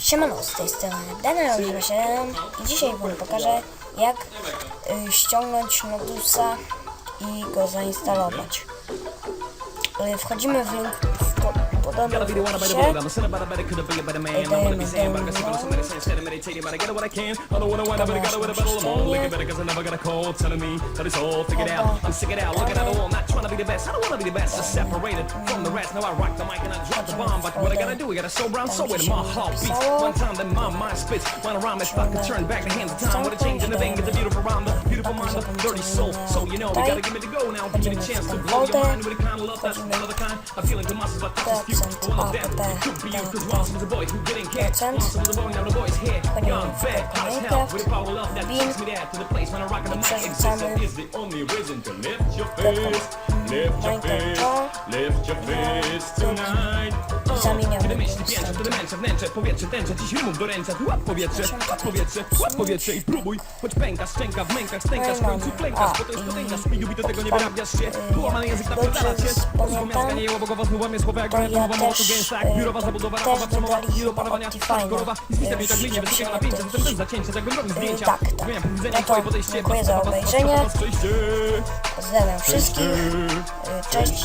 Siemano, z tej strony Daniel 07 i dzisiaj wam pokażę jak y, ściągnąć Nodusa i go zainstalować. Y, wchodzimy w link w po, w what I can. I don't wanna whine, but I got it with a battle. I'm on. Looking better cause I never got a call telling me that it's all figured out. I'm sick it out, looking at the wall, not trying to be the best. I don't wanna be the best, just separated from the rest. Now I rock the mic and I drop the bomb. But what I gotta do, I gotta sober, I'm so in my heart beats. One time that my mind spits. When I rhyme, if I could turn back the hands of time, what a change in the thing. It's a beautiful rhyme, the beautiful mind, the dirty soul. So you know, we gotta give me the go now. Give me the chance to blow your mind with a kind of love that's one of the kind. I'm feeling the muscles like this is you. All of them, it could be you, cause once was a boy who didn't care. Once was a boy, now the boy's here. Young, fat, hot as hell, with a power of love that takes me there to the place when I'm rocking the mic. Existence is the only reason to lift your face, lift your face, lift your face tonight. Zamieniamy Kiedy myśli piętrze, to wnętrze, wnętrze, powietrze, tęcze, dziś rymów do ręce, tu łap powietrze, łap powietrze, łap powietrze i próbuj, choć pęka, szczęka, w mękach, stękasz, w końcu klękasz, bo to jest potęga, speedu do tego nie wyrabiasz się, połamany język napierdala cię, pozwól miasta nie jęło, bo głowa znów łamie słowa jak to górę, ja mowa mowa też, gęsta, jak biurowa zabudowa, też ramowa, przemowa, i opanowania, Optifine'a, korowa, i z pisem tak glinie, wysokiego napięcia, zatem bez zacięcia, jakbym robił zdjęcia, tak, tak. zmieniam punkt widzenia twoje to podejście, dziękuję za obejrzenie. Pozdrawiam wszystkich. Y, Cześć.